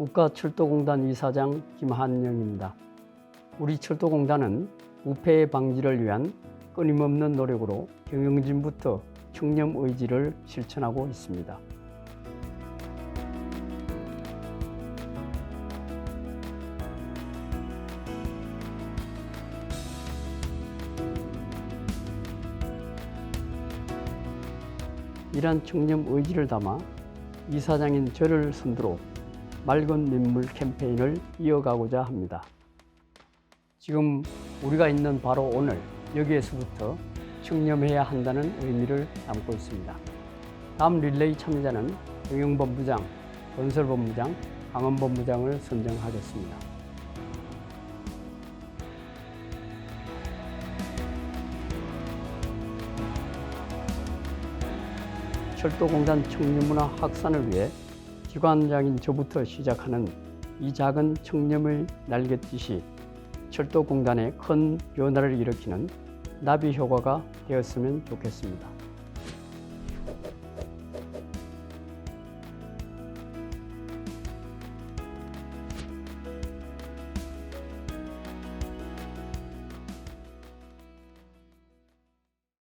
국가철도공단 이사장 김한영입니다. 우리 철도공단은 부패 방지를 위한 끊임없는 노력으로 경영진부터 청렴 의지를 실천하고 있습니다. 이러한 청렴 의지를 담아 이사장인 저를 선두로 맑은 민물 캠페인을 이어가고자 합니다. 지금 우리가 있는 바로 오늘 여기에서부터 청렴해야 한다는 의미를 담고 있습니다. 다음 릴레이 참여자는 경영본부장, 건설본부장, 강원본부장을 선정하겠습니다. 철도공단 청렴문화 확산을 위해 기관장인 저부터 시작하는 이 작은 청렴을 날갯듯이 철도공단에 큰 변화를 일으키는 나비 효과가 되었으면 좋겠습니다.